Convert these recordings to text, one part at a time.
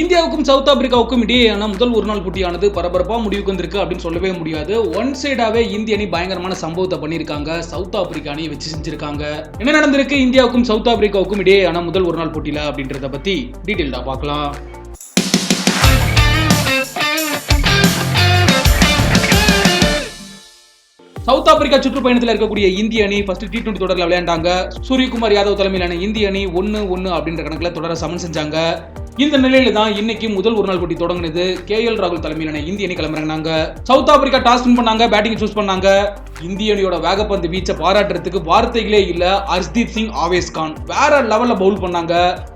இந்தியாவுக்கும் சவுத் ஆப்பிரிக்காவுக்கும் இடையேயான முதல் ஒரு நாள் போட்டியானது பரபரப்பாக முடிவுக்கு வந்திருக்கு அப்படின்னு சொல்லவே முடியாது. ஒன் சைடாகவே இந்திய அணி பயங்கரமான சம்பவத்தை பண்ணியிருக்காங்க. சவுத் ஆப்பிரிக்கா அணியை வச்சு செஞ்சிருக்காங்க. என்ன நடந்திருக்கு? இந்தியாவுக்கும் சவுத் ஆப்பிரிக்காவுக்கும் இடையேயான முதல் ஒரு நாள் போட்டியில் அப்படின்றத பற்றி டீட்டெயில்டாக பார்க்கலாம். சவுத் ஆப்பிரிக்கா சுற்றுப்பயணத்தில் இருக்கக்கூடிய இந்திய அணி ஃபர்ஸ்ட் டி டுவெண்டி தொடரில் விளையாண்டாங்க. சூரியகுமார் யாதவ் தலைமையிலான இந்திய அணி ஒன்று ஒன்று அப்படின்ற கணக்கில் தொடர சமன் செஞ்சாங்க. இந்த நிலையில தான் இன்னைக்கு முதல் ஒரு நாள் போட்டி தொடங்குனது. கே எல் ராகுல் தலைமையிலான இந்திய அணி கிளம்புறாங்க. சவுத் ஆப்பிரிக்கா டாஸ் வின் பண்ணாங்க. பேட்டிங் சூஸ் பண்ணாங்க. இந்திய அணியோட வேகப்பந்து வீச்சை பாராட்டுறதுக்கு வார்த்தைகளே இல்ல. ஹர்ஷ்தீப் சிங் ஆவேஸ் கான் வேற லெவல்ல பவுல் பண்ணாங்க.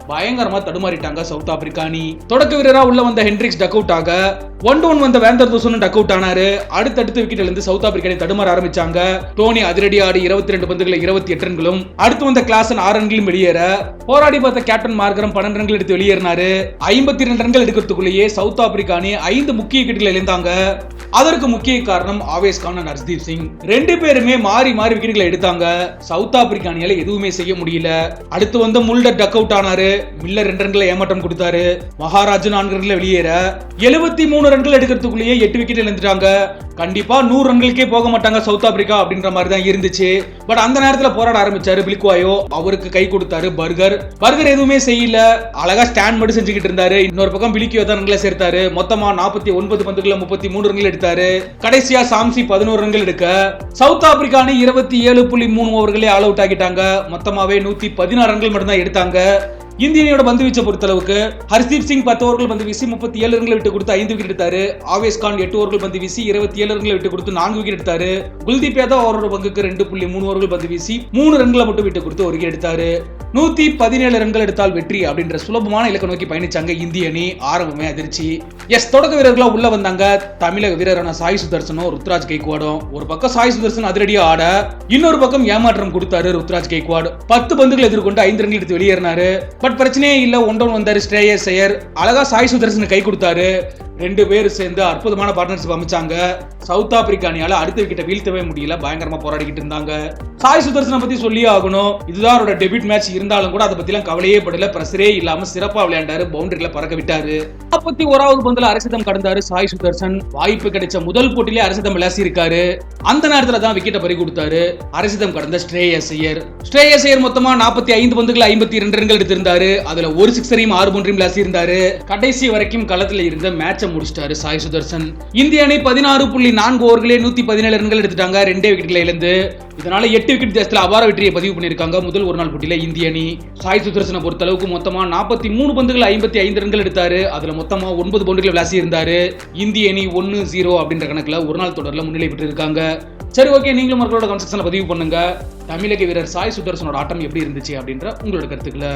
பயங்கரமா தடுமாறிட்டாங்க சவுத் ஆப்பிரிக்கா அணி. தொடக்க வீரரா உள்ள வந்த ஹென்ரிக்ஸ் டக் அவுட் ஆக ஒன் ஒன் வந்த வேந்தர் தூசனும் டக் அவுட் ஆனாரு. அடுத்தடுத்து விக்கெட்ல இருந்து சவுத் ஆப்பிரிக்கா தடுமாற ஆரம்பிச்சாங்க. டோனி அதிரடி ஆடி இருபத்தி ரெண்டு பந்துகளை இருபத்தி எட்டு ரன்களும் அடுத்து வந்த கிளாசன் ஆறு ரன்களும் வெளியேற. போராடி பார்த்த கேப்டன் மார்கரம் பன்னெண்டு ரன்கள் எடுத்து வெளியேறினாரு. ஐம்பத்தி ரெண்டு ரன்கள் எடுக்கிறதுக்குள்ளேயே சவுத் ஆப்பிரிக்கா அணி ஐந்து முக்கிய விக்கெட்டுகள் இழந்தாங்க. அதற்கு முக்கிய காரணம் ஆவேஸ் கான் அண்ட் ஹர்ஷ்தீப் சிங். ரெண்டு பேருமே மாறி மாறி விக்கெட்டுகளை எடுத்தாங்க. சவுத் ஆப்பிரிக்கா அணியால எதுவுமே செய்ய முடியல. அடுத்து வந்த முல்டர் டக் அவுட் ஆனாரு. மில்லர் ரெண்டு ரன்களை ஏமாற்றம் கொடுத்தாரு. மகாராஜ் நான்கு ரன்களை வெளியேற. எழுபத்தி மூணு ரன்கள் எடுக்கிறதுக்குள்ளேயே எட்டு விக்கெட் இழந்துட்டாங்க. கண்டிப்பா நூறு ரன்களுக்கே போக மாட்டாங்க சவுத் ஆப்பிரிக்கா அப்படின்ற மாதிரி தான் இருந்துச்சு. பட் அந்த நேரத்துல போராட ஆரம்பிச்சாரு பிலிக்வாயோ. அவருக்கு கை கொடுத்தாரு பர்கர். பர்கர் எதுவுமே செய்யல. அழகா ஸ்டாண்ட் மட்டும் செஞ்சுக்கிட்டு இருந்தாரு. இன்னொரு பக்கம் பிலிக்கியோ தான் ரன்களை சேர்த்தாரு. மொத்தமா நாற்பத்தி ஒன்பது பந்துகளை முப்பத்தி மூணு ரன்கள் எடுத்தாரு. கடைசியா சாம்சி பதினோரு ரன்கள் எடுக்க. சவுத் ஆப்பிரிக்கா அணி இருபத்தி ஏழு புள்ளி மூணு ஓவர்களே ஆல் அவுட் ஆகிட்டாங்க மொத்தமாவே நூத்தி பதினாறு ரன்கள் மட்டும்தான் எடுத்தாங்க. இந்திய அணியோட பந்து வீச்சை பொறுத்தளவுக்கு ஹர்தீப் சிங் பத்து ஓவர்கள் பந்து வீசி முப்பத்தி ஏழு ரன்களை விட்டு கொடுத்து ஐந்து விக்கெட் எடுத்தாரு. ஆவேஸ் கான் எட்டு ஓவர்கள் பந்து வீசி இருபத்தி ஏழு ரன்களை விட்டு கொடுத்து நான்கு விக்கெட் எடுத்தாரு. குல்தீப் யாதவ் அவரோட பங்குக்கு ரெண்டு புள்ளி மூணு ஓவர்கள் பந்து வீசி மூணு ரன்களை மட்டும் விட்டு கொடுத்து ஒரு விக்கெட் எடுத்தாரு. நூத்தி பதினேழு ரன்கள் எடுத்தால் வெற்றி அப்படின்ற சுலபமான இலக்கை நோக்கி பயணிச்சாங்க இந்திய அணி. ஆரம்பமே அதிர்ச்சி. எஸ் தொடக்க வீரர்களா உள்ள வந்தாங்க. தமிழக வீரரான சாய் சுதர்சனும் ருத்ராஜ் கைக்வாடும் ஒரு பக்கம் சாய் சுதர்சன் அதிரடியா ஆட இன்னொரு பக்கம் ஏமாற்றம் கொடுத்தாரு ருத்ராஜ் கைக்வாடு பத்து பந்துகள் எதிர்கொண்டு ஐந்து ரன்கள் எடுத்து வெளியேறினாரு. பட் பிரச்சனையே இல்ல ஒன்றொன் வந்தாரு ஸ்ரேயஸ் ஐயர். அழகா சாய் சுதர்சன் கை கொடுத்தாரு. ரெண்டு பேர் சேர்ந்து அற்புதமான பார்ட்னர்ஷிப் அமைச்சாங்க. சவுத் ஆப்பிரிக்கா அணியால அடுத்த விக்கெட்டை வீழ்த்தவே முடியல. பயங்கரமா போராடிக்கிட்டு இருந்தாங்க. சாய் சுதர்சனை பத்தி சொல்லியே ஆகணும். இதுதான் அவரோட டெபிட் மேட்ச் இருந்தாலும் கூட அதை பத்திலாம் கவலையே படல. பிரஷரே இல்லாம சிறப்பா விளையாண்டாரு. பவுண்டரியில பறக்க விட்டாரு. நாற்பத்தி ஓராவது பந்துல அரசிதம் கடந்தாரு சாய் சுதர்சன். வாய்ப்பு கிடைச்ச முதல் போட்டியிலே அரசிதம் விளாசி இருக்காரு அந்த நேரத்துல தான் விக்கெட்டை பறி கொடுத்தாரு. அரசிதம் கடந்த ஸ்ரேயஸ் ஐயர். ஸ்ரேயஸ் ஐயர் மொத்தமா நாற்பத்தி ஐந்து பந்துகள் ஐம்பத்தி ரெண்டு ரன்கள் எடுத்திருந்தாரு. அதுல ஒரு சிக்ஸரையும் ஆறு பவுண்டரியும் விளாசி இருந்தாரு கடைசி வரைக்கும் களத்துல இருந்த மேட்சை முடிச்சிட்டாரு சாய் சுதர்சன். இந்திய அணி பதினாறு புள்ளி நான்கு ஓவர்களே நூத்தி பதினேழு ரன்கள் எடுத்துட்டாங்க. ரெண்டே விக்கெட்ல இழந்து இதனால எட்டு விக்கெட் தேசத்தில் அபார வெற்றியை பதிவு பண்ணியிருக்காங்க. முதல் ஒரு நாள் போட்டியில இந்திய அணி சாய் சுதர்சனை பொறுத்த அளவுக்கு மொத்தமா நாற்பத்தி மூணு பந்துகள் ஐம்பத்தி ஐந்து ரன்கள் எடுத்தாரு. அதுல மொத்தமா ஒன்பது பவுண்டரிகள் விளாசி இருந்தாரு இந்திய அணி ஒன்னு ஜீரோ அப்படின்ற கணக்குல ஒரு நாள் தொடர்ல முன்னிலை பெற்று இருக்காங்க சரி ஓகே நீங்களும் மக்களோட கன்செக்ஷன்ல பதிவு பண்ணுங்க. தமிழக வீரர் சாய் சுதர்சனோட ஆட்டம் எப்படி இருந்துச்சு அப்படின்ற உங்களோட கருத்துக்களை